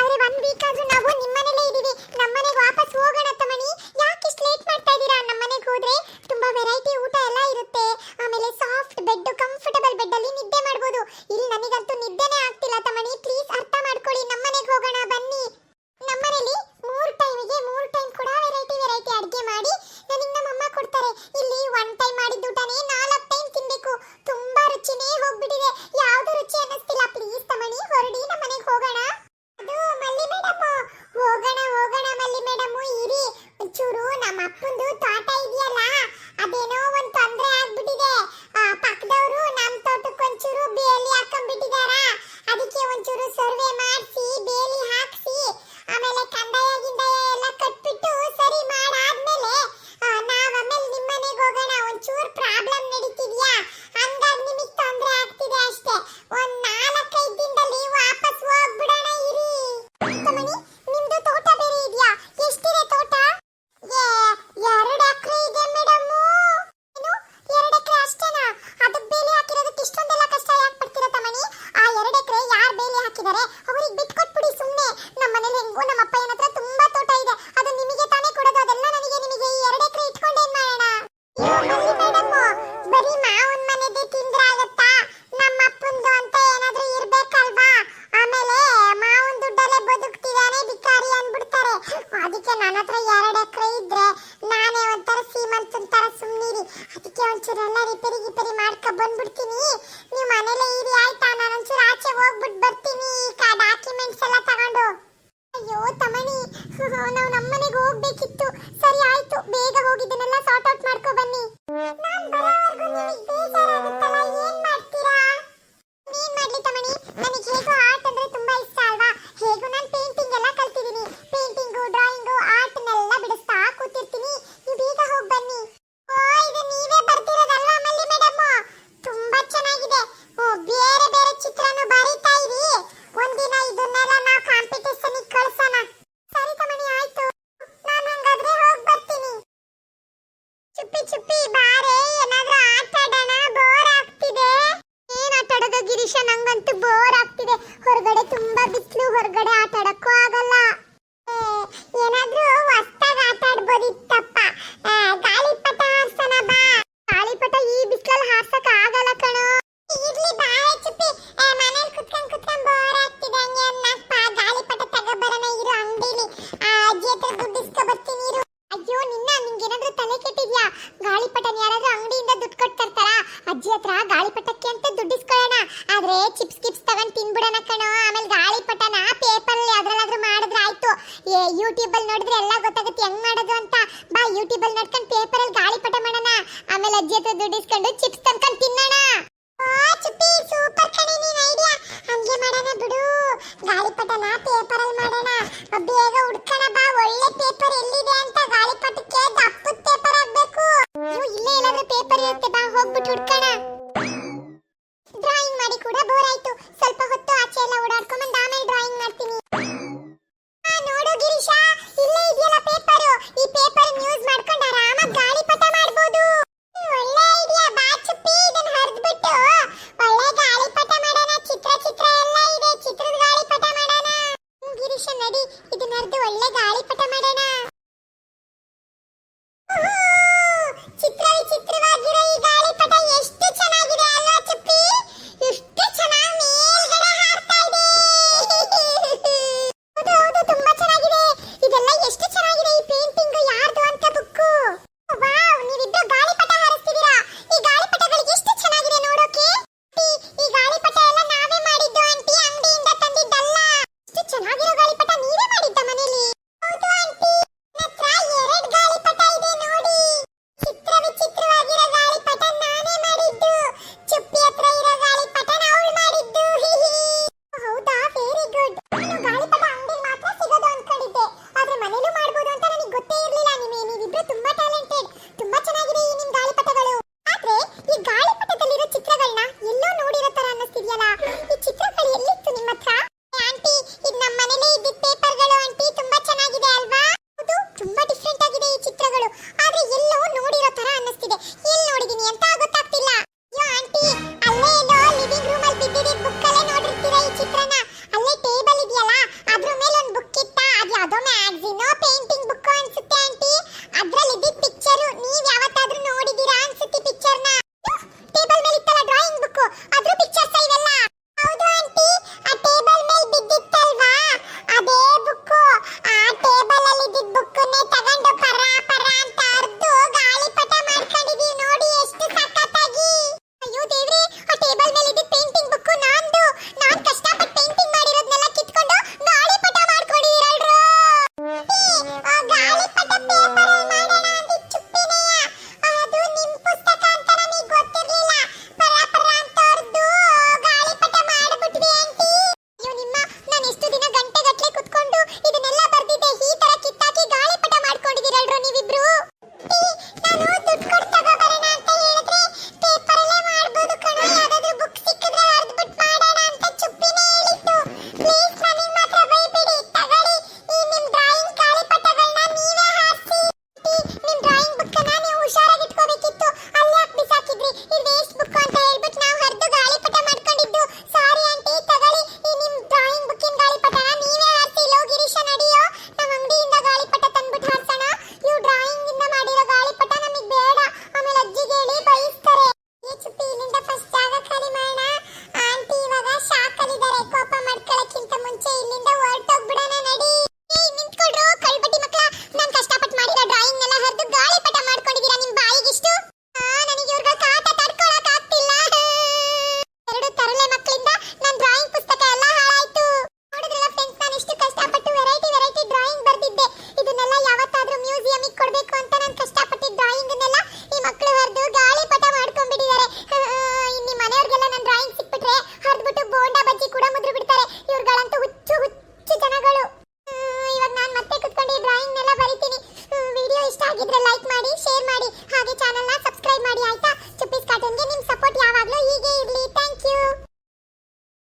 ಅವರೇ ಒಂದು ವೀಕ್ ಆದ್ರೂ ನಾವು ನಿಮ್ಮ ನಾವು ನಮ್ಮ ಮನೆಗೆ ಹೋಗ್ಬೇಕಿತ್ತು. ಸರಿ ಆಯ್ತು. ಬೇಗ ಹೋಗಿದ್ದನ್ನೆಲ್ಲ ಸಾರ್ಟ್ ಔಟ್ ಮಾಡ್ಕೊ ಬನ್ನಿ. ಈಶಾ ನಂಗಂತೂ ಬೋರ್ ಆಗ್ತಿದೆ. ಹೊರಗಡೆ ತುಂಬಾ ಬಿಸಿಲು ಹೊರಗಡೆ ಆಟ ಆಗಲ್ಲ. ಏನಾದ್ರೂ ಹೊಸ್ತಾಗ ಆಟ ಆಡ್ಬೋದಿತ್ತು? ಅಜ್ಜಿ ಹತ್ರ ದುಡ್ಡು ಇಸ್ಕೊಂಡು ಚಿಪ್ಸ್ ತಂದ್ಕೊಂಡು ತಿನ್ನೋಣ. ಚುಪ್ಪಿ ಸೂಪರ್ ಕಣಿ, ನೀನ್ ಐಡಿಯಾ ಹಂಗೆ ಮಾಡೋಣ ಬಿಡು. ಗಾಳಿಪಟನ ಪೇಪರ್ ಅಲ್ಲಿ ಮಾಡೋಣ. ಬೇಗ ಹುಡ್ಕೋಣ ಬಾ. ಒಳ್ಳೆ ಪೇಪರ್ ಎಲ್ಲಿದೆ ಅಂತ ಗಾಳಿಪಟಕ್ಕೆ ದಪ್ಪ ಪೇಪರ್ ಆಗ್ಬೇಕು. ಇಲ್ಲೇ ಏನಾದ್ರೂ ಪೇಪರ್ ಇರುತ್ತೆ, ಬಾ, ಹೋಗ್ಬಿಟ್ಟು ಹುಡ್ಕೋಣ.